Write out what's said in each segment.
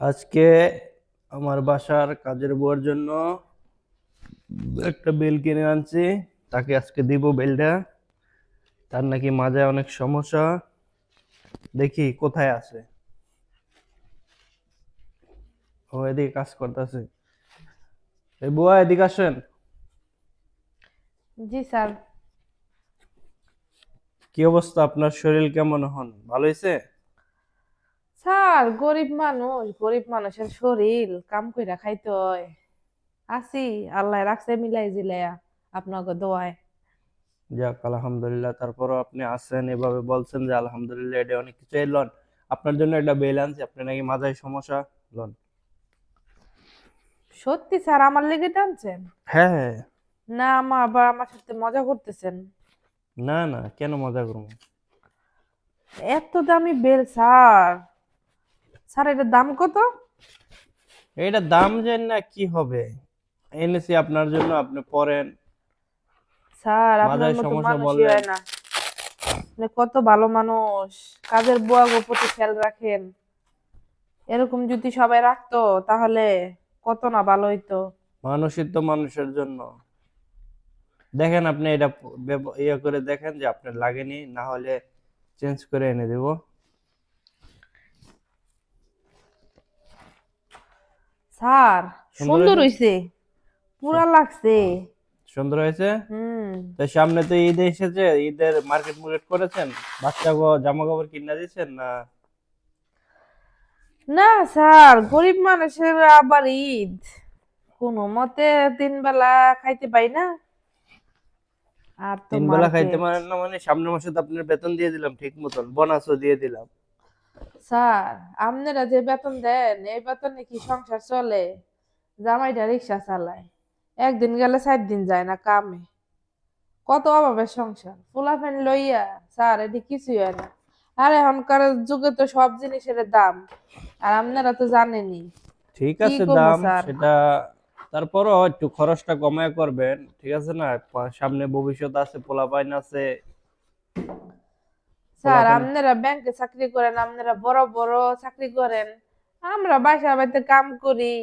আজকে আমার বাসার কাজের বুয়ার জন্য একটা বেল কিনে আনছি। তাকে আজকে দিব বেলটা। তার নাকি মাজায় অনেক সমস্যা। দেখি কোথায় আছে। ও এদিকে কাজ করতেছে। এই বুয়া এদিকে আসেন। জি স্যার। কি অবস্থা? আপনার শরীর কেমন হন ভালো হয়েছে? স্যার গরিব মানুষ গরিব মানুষের শরীর কাম কইরা খাইতে হয়। আছি আল্লাহ রাখছে মিলাই জিলাইয়া আপনাকে দোয়ায়। যাক আলহামদুলিল্লাহ তারপরও আপনি আসেন এভাবে বলছেন যে আলহামদুলিল্লাহ এটা অনেক কিছু লন। আপনার জন্য একটা বেল আনছি আপনি নাকি মাথায় সমস্যা লন? সত্যি স্যার আমার লেগে টানছেন? হ্যাঁ। না আমা আবার আমার সাথে মজা করতেছেন? না না কেন মজা করব? এত দামি বেল স্যার। স্যার এটার দাম কত? এটা দাম জানি না কি হবে। এনেছি আপনার জন্য আপনি পরেন। স্যার আপনার মতো বললেন। হয় না। কত ভালো মানুষ। কাজের বুয়া গো প্রতি খেয়াল রাখেন। এরকম যদি সবাই রাখতো তাহলে কত না ভালো হইতো। মানুষের তো মানুষের জন্য। দেখেন আপনি এটা ইয়ে করে দেখেন যে আপনার লাগেনি না হলে চেঞ্জ করে এনে দেব। স্যার সুন্দর হইছে। পুরা লাগছে। সুন্দর হয়েছে? তো সামনে তো ঈদ এসেছে ঈদের মার্কেট মুর্কেট করেছেন? বাচ্চা গো জামা কাপড় কিনে দিয়েছেন না? না স্যার গরিব মানুষের আবার ঈদ। কোনো মতে তিন বেলা খাইতে পাই না। আর তো তিন বেলা খাইতে। পারেন না মানে সামনের মাসে তো আপনার বেতন দিয়ে দিলাম ঠিক মতন বোনাসও দিয়ে দিলাম। স্যার আপনারা যে বেতন দেন এই বেতনে কি সংসার চলে? জামাইটা রিক্সা চালায়। একদিন গেলে চার দিন যায় না কামে। কত অভাবের সংসার। ফুলাফেন লইয়া স্যার এটি কিছুই হয় না। আর এখনকার যুগে তো সব জিনিসের দাম। আর আপনারা তো জানেনই। ঠিক আছে দাম? সেটা তারপরও একটু খরচটা কমায় করবেন। ঠিক আছে না? সামনে ভবিষ্যৎ আছে পোলাপাইন আছে। স্যার আপনারা ব্যাংকে চাকরি করেন আপনারা বড় বড় চাকরি করেন। আমরা বাসা বাড়িতে কাম করি।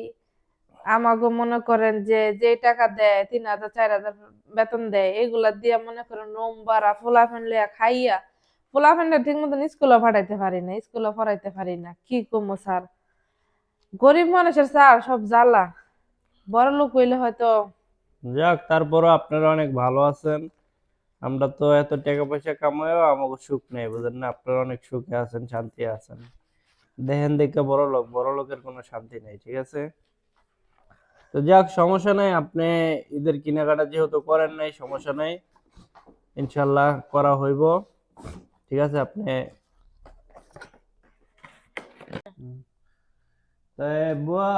আমাকে মনে করেন যে যে টাকা দেয় তিন হাজার চার হাজার বেতন দেয় এগুলা দিয়ে মনে করেন রুম ভাড়া ফুলাফেন লিয়া খাইয়া ফোলা ফুলাফেনটা ঠিক মতন স্কুলে পাঠাইতে পারি না স্কুলে পড়াইতে পারি না। কি কমো স্যার? গরিব মানুষের স্যার সব জ্বালা। বড় লোক হইলে হয়তো যাক তারপরও আপনারা অনেক ভালো আছেন। আমরা তো এত টাকা পয়সা কামাইও আমাকে সুখ নেই, বুঝলেন না? আপনারা অনেক সুখে আছেন, শান্তি আছেন। দেখেন দেখে বড় লোক, বড় লোকের কোনো শান্তি নেই, ঠিক আছে? তো যাক, সমস্যা নাই, আপনি ঈদের কেনাকাটা যেহেতু করেন নাই, সমস্যা নাই। ইনশাল্লাহ করা হইব, ঠিক আছে? আপনি তাই বুয়া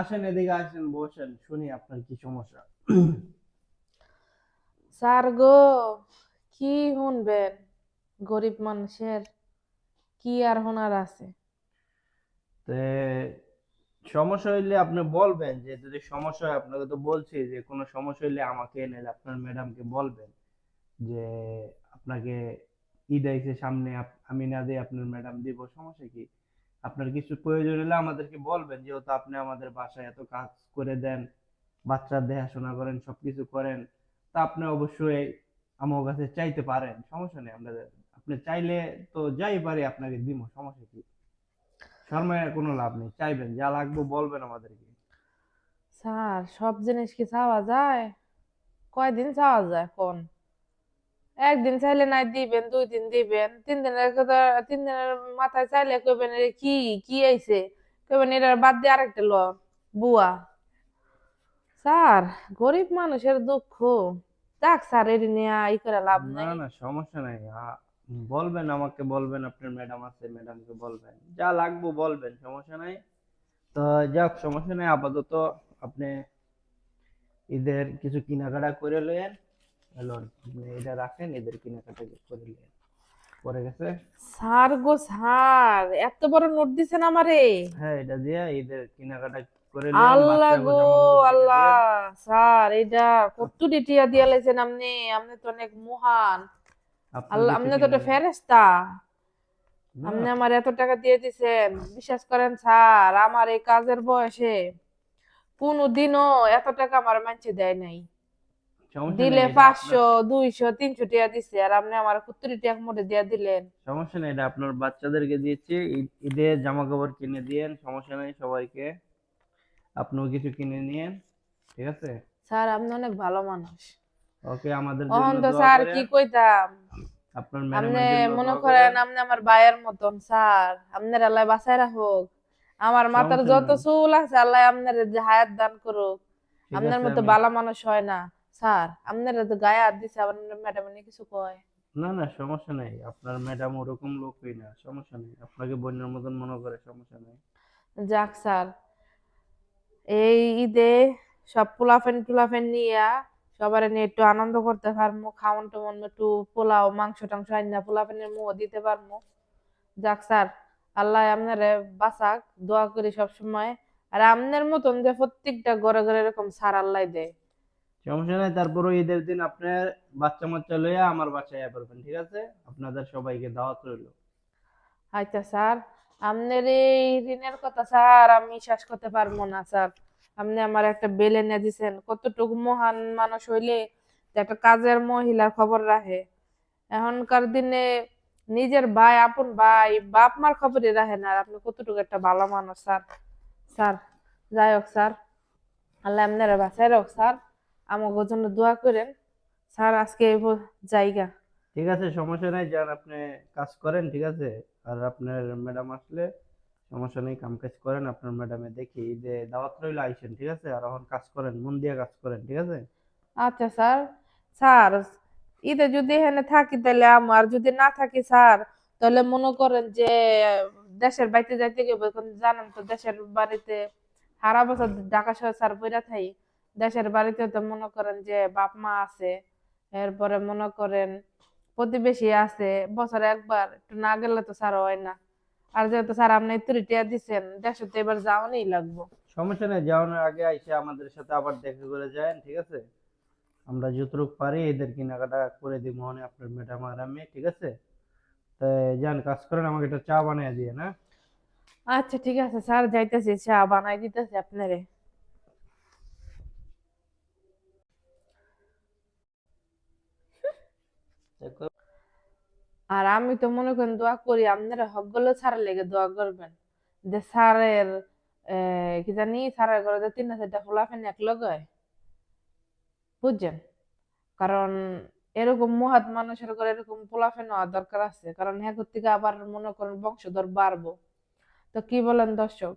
আসেন এদিকে, আসেন, বসেন, শুনি আপনার কি সমস্যা। স্যার গো, কি শুনবেন? গরিব মানুষের কি আর হোনার আছে? সমস্যা হইলে আপনি বলবেন, যে যদি সমস্যা হয় আপনাকে তো বলছি, যে কোনো সমস্যা হইলে আমাকে এনে আপনার ম্যাডামকে বলবেন, যে আপনাকে ঈদ আইছে সামনে আমি না দিয়ে আপনার ম্যাডাম দিব, সমস্যা কি? আপনার কিছু প্রয়োজন হলে আমাদেরকে বলবেন, যেহেতু আপনি আমাদের বাসায় এত কাজ করে দেন, বাচ্চার দেখাশোনা করেন, সবকিছু করেন তা আপনি অবশ্যই আমার কাছে চাইতে পারেন, সমস্যা নেই আমরা আপনি চাইলে তো যাই পারি আপনাকে দিব, সমস্যা কি? শর্মায় কোনো লাভ নেই, চাইবেন, যা লাগবে বলবেন আমাদেরকে। স্যার, সব জিনিস কি চাওয়া যায়? কয়দিন চাওয়া যায় কোন? একদিন চাইলে নাই দিবেন, দুই দিন দিবেন। তিন দিনের কথা, তিন দিনের মাথায় চাইলে কইবেন কি কি আইছে? কইবেন এটা বাদ দিয়ে আরেকটা ল, বুয়া। স্যার গরিব মানুষের দুঃখ। যাক স্যার এর নিয়ে ই করে লাভ নাই। না না সমস্যা নাই। বলবেন আমাকে বলবেন আপনার ম্যাডাম আছে ম্যাডামকে বলবেন। যা লাগবে বলবেন সমস্যা নাই। তো যাক সমস্যা নাই আপাতত আপনি ঈদের কিছু কেনাকাটা করে লন আপনি এটা রাখেন ঈদের কেনাকাটা করে লয়েন পরে গেছে। স্যার গো স্যার এত বড় নোট দিছেন আমারে। হ্যাঁ এটা দিয়ে ঈদের কেনাকাটা করে আল্লাহ গো আল্লাহ স্যার এটা কত ডিটিয়া দিয়া লাইছেন আপনি? আপনি তো অনেক মহান। আল্লাহ আপনি তো একটা ফেরেশতা। আপনি আমার এত টাকা দিয়ে দিছেন বিশ্বাস করেন স্যার আমার এই কাজের বয়সে কোনোদিনও এত টাকা আমার মানছে দেয় নাই। দিলে পাঁচশো দুইশো তিনশো টাকা দিছে আর আপনি আমার কুত্তরি টাকা মোটে দিয়ে দিলেন। সমস্যা নেই এটা আপনার বাচ্চাদেরকে দিয়েছি ঈদ- জামা কাপড় কিনে দিয়েন সমস্যা নেই সবাইকে। আপনিও কিছু কিনে নিয়েন ঠিক আছে? স্যার আপনি অনেক ভালো মানুষ। ওকে আমাদের জন্য তো স্যার কি কইতাম? আপনার আপনি মনে করেন। আপনি আমার ভাইয়ের মতন স্যার। আপনার আল্লাহ বাঁচায় রাখুক। আমার মাথার যত চুল আছে আল্লাহ আপনার যে হায়াত দান করুক। আপনার মতো ভালো মানুষ হয় না। স্যার আপনার তো গায়ে হাত দিছে আবার ম্যাডাম কিছু কয়? না না সমস্যা নেই। আপনার ম্যাডাম ওরকম লোকই না সমস্যা নেই। আপনাকে বোনের মতন মনে করে সমস্যা নেই। যাক স্যার এই ঈদে সব পোলাফেন টুলাফেন নিয়া সবার নিয়ে একটু আনন্দ করতে পারব খাওয়ান টমন একটু পোলাও মাংস টাংস আইনা পোলাফেনের মুখ দিতে পারব যাক স্যার আল্লাহ আপনারে বাঁচাক দোয়া করি সব সময় আর আপনার মতন যে প্রত্যেকটা ঘরে ঘরে এরকম স্যার আল্লাহ দেয়। সমস্যা নাই তারপরে ঈদের দিন আপনার বাচ্চা মাচ্চা লইয়া আমার বাসায় পড়বেন ঠিক আছে? আপনাদের সবাইকে দাওয়াত রইল। আচ্ছা স্যার, আপনার এই ঋণের কথা স্যার, আমি বিশ্বাস করতে পারব না, স্যার। আপনি আমার একটা বেল এনে দিছেন, কতটুকু মহান মানুষ হইলে একটা কাজের মহিলার খবর রাখে। এখনকার দিনে নিজের ভাই, আপন ভাই, বাপ মার খবরই রাখে না আপনি কতটুকু একটা ভালো মানুষ, স্যার। স্যার, যাই হোক, স্যার। আল্লাহ আপনারা বাঁচাই রাখ স্যার। আমাকে জন্য দোয়া করেন। স্যার আজকে এই জায়গা। ঠিক আছে সমস্যা নাই যান আপনি কাজ করেন ঠিক আছে? আর আপনার ম্যাডাম আসলে সমস্যা নেই কাম কাজ করেন আপনার ম্যাডামে দেখি যে দাওয়াত রইল আইসেন ঠিক আছে? আর এখন কাজ করেন মন দিয়ে কাজ করেন ঠিক আছে? আচ্ছা স্যার। স্যার ঈদে যদি এখানে থাকি তাহলে আমার যদি না থাকি স্যার তাহলে মনে করেন যে দেশের বাড়িতে যাইতে এখন জানেন তো দেশের বাড়িতে সারা বছর ঢাকা শহর স্যার বইরা থাই দেশের বাড়িতে তো মনে করেন যে বাপ মা আছে এরপরে মনে করেন প্রতিবেশী আছে বছরে একবার একটু না গেলে তো স্যার হয় না। আর যেহেতু স্যার আপনি ত্রিটিয়া দিচ্ছেন দেশে তো এবার যাওয়ানই লাগবো। সমস্যা নেই যাওয়ানোর আগে আইসে আমাদের সাথে আবার দেখা করে যায়েন ঠিক আছে? আমরা যতটুকু পারি এদের কেনাকাটা করে দিব মনে আপনার ম্যাডাম আর আমি ঠিক আছে? তাই যান কাজ করেন আমাকে একটা চা বানিয়ে দিয়ে না আচ্ছা ঠিক আছে স্যার যাইতেছি চা বানাই দিতেছি আপনারে। আর আমি তো মনে করেন দোয়া করি, আপনারা হকগুলো স্যারের লেগে দোয়া করবেন। যে স্যারের কি জানি, স্যারের ঘরে যে তিনটা চারটা ফুলাফেন এক লগে বুঝছেন? কারণ এরকম মহাত মানুষের ঘরে এরকম পোলাফেন হওয়া দরকার আছে। কারণ হ্যাঁ থেকে আবার মনে করেন বংশধর বাড়বো। তো কি বলেন দর্শক?